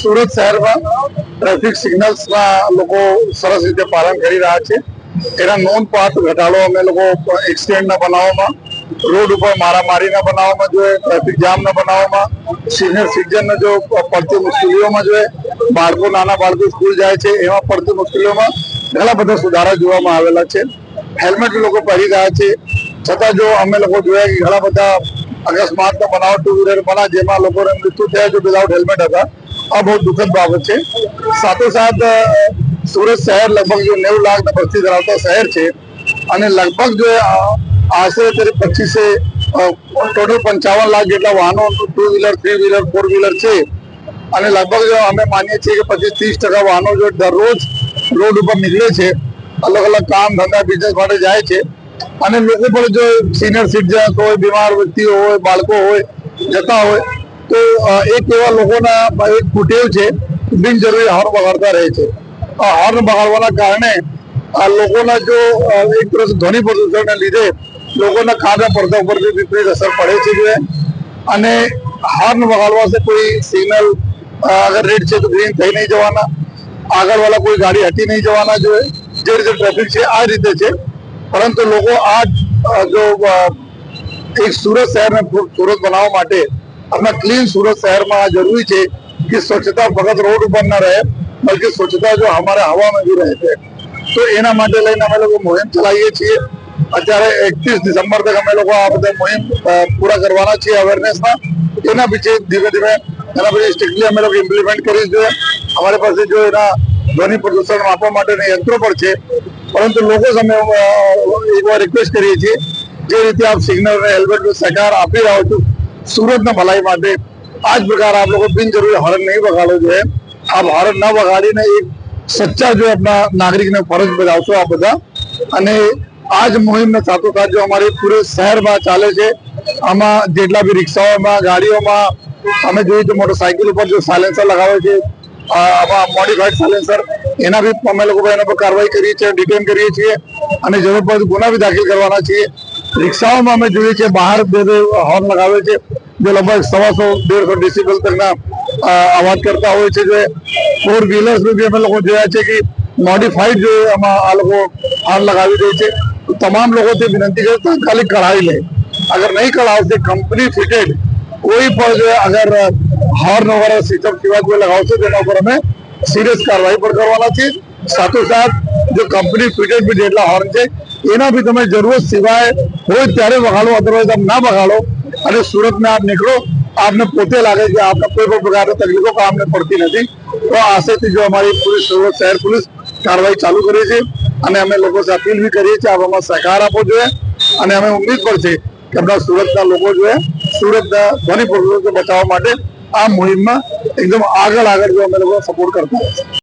સુરત શહેરમાં ટ્રાફિક સિગ્નલ્સના લોકો સરસ રીતે પાલન કરી રહ્યા છે. એના નોંધપાત્ર ઘટાડો અમે લોકો એક્સિડન્ટના બનાવોમાં, રોડ ઉપર મારામારીના બનાવોમાં જોઈએ, ટ્રાફિક જામના બનાવોમાં, સિનિયર સિટીઝનને જો પડતી મુશ્કેલીઓમાં જોઈએ, બાળકો, નાના બાળકો સ્કૂલ જાય છે, એમાં પડતી મુશ્કેલીઓમાં ઘણા બધા સુધારા જોવામાં આવેલા છે. હેલ્મેટ લોકો પહેરી રહ્યા છે. છતાં જો અમે લોકો જોયા કે ઘણા બધા અકસ્માતના બનાવ ટુ વ્હીલર બના જેમાં લોકોને મૃત્યુ થયા છે વિધાઉટ હેલ્મેટ હતા. આ બહુ દુઃખદ બાબત છે. સાથોસાથ સુરત શહેર લગભગ જો નેવું લાખ વસ્તી ધરાવતા શહેર છે અને લગભગ જો આશરે ત્યારે પચીસે ટોટલ પંચાવન લાખ જેટલા વાહનો, two wheeler, three wheeler, four wheeler છે. અને લગભગ જો અમે માનીએ છીએ કે પચીસ ત્રીસ ટકા વાહનો જો દરરોજ રોડ ઉપર નીકળે છે, અલગ અલગ કામ ધંધા બિઝનેસ માટે જાય છે. અને લોકો પણ જો સિનિયર સિટીઝન હોય, બીમાર વ્યક્તિઓ હોય, બાળકો હોય, જતા હોય તો એક એવા લોકોના એક કુટેવ છે, બિનજરૂરી હોર્ન બગાડતા રહે છે. આ હોર્ન બગાડવાના કારણે આ લોકોના જો એક તરફ ધ્વનિ પ્રદૂષણને લીધે લોકોના કાના પડતા ઉપર વિપરીત અસર પડે છે અને હોર્ન છે કોઈ સિગ્નલ અગર રેડ છે તો ગ્રીન થઈ નહીં જવાના. આગળ વાળા કોઈ ગાડી હટી નહીં જવાના જોઈએ જે રીતે ટ્રાફિક છે, આ રીતે છે. પરંતુ લોકો આ જો એક સુરત શહેરને સુરત બનાવવા માટે આપણા ક્લીન સુરત શહેરમાં આ જરૂરી છે કે સ્વચ્છતા ફક્ત રોડ ઉપર ના રહે, બલકે સ્વચ્છતા જો અમારે હવામાં બી રહે છે. તો એના માટે લઈને અમે લોકો મુહિમ ચલાવીએ છીએ. અત્યારે એકત્રીસ ડિસેમ્બર તક અમે લોકો આ બધા મુહિમ પૂરા કરવાના છીએ અવેરનેસમાં એના પછી ધીમે ધીમે, એના પછી સ્ટ્રિક્ટલી અમે લોકો ઇમ્પ્લિમેન્ટ કરી છે. અમારી પાસે જો એના ધ્વનિ પ્રદૂષણ માપવા માટેના યંત્રો પણ છે. પરંતુ લોકો સામે એકવાર રિક્વેસ્ટ કરીએ છીએ. જે રીતે આપ સિગ્નલ હેલ્મેટ સહકાર આપી રહ્યો છું સુરતના ભલાઈ માટે આ જ પ્રકાર આપ લોકો બિનજરૂરી હોર્ન નહીં વગાડો જોઈએ આપ હોર્ન ન વગાડીને એક સચ્ચા જો આપણા નાગરિકને ફરજ બજાવશો આ બધા અને આ જ મુહિમના સાથોસાથ જો અમારી પૂરે શહેરમાં ચાલે છે આમાં જેટલા બી રિક્ષાઓમાં ગાડીઓમાં અમે જોઈએ તો મોટરસાઇકલ ઉપર જો સાયલેન્સર લગાવે છે આમાં મોડિફાઈડ સાયલેન્સર એના બી અમે લોકો એના પર કાર્યવાહી કરીએ છીએ ડિટેન કરીએ છીએ અને જરૂર પડે ગુના બી દાખલ કરવાના છીએ રિક્ષાઓમાં અમે જોઈએ છીએ, બહાર બે બે હોર્ન લગાવે છે, જે લગભગ સવાસો દેડસો ડિસિબલ તકના અવાજ કરતા હોય છે. જે ફોર વ્હીલર્સ બી અમે લોકો જોયા છે કે મોડિફાઈડ જે આમાં આ લોકો હોર્ન લગાવી દે છે. તમામ લોકોથી વિનંતી કરે તાત્કાલિક કઢાવી લે. અગર નહીં કઢાવશે કંપની ફિટેડ કોઈ પણ જો અગર હોર્ન વગેરે સિસ્ટમ સિવાય કોઈ લગાવશે, તેના ઉપર અમે સિરિયસ કાર્યવાહી પણ કરવાના છીએ. સાથોસાથ જો કંપની ફિટેડ ફિટ જેટલા હોર્ન છે, એના બી તમે જરૂરત સિવાય હોય ત્યારે વગાડો અધરવાઇઝ આમ ના વગાડો. અને સુરતમાં આપ નીકળો, આપને પોતે લાગે કે આપને કોઈ પણ પ્રકારની તકલીફો કે પડતી નથી. તો આશયથી જો અમારી પોલીસ સુરત શહેર પોલીસ કાર્યવાહી ચાલુ કરી છે અને અમે લોકો અપીલ બી કરીએ છીએ, આપ અમારો સહકાર આપવો જોઈએ. અને અમે ઉમ્મીદ પણ છે કે આપણા સુરતના લોકો જોઈએ સુરતના ધ્વનિ પ્રદૂષણ બચાવવા માટે આ મુહિમમાં એકદમ આગળ આગળ જો અમે લોકો સપોર્ટ કરતા હોય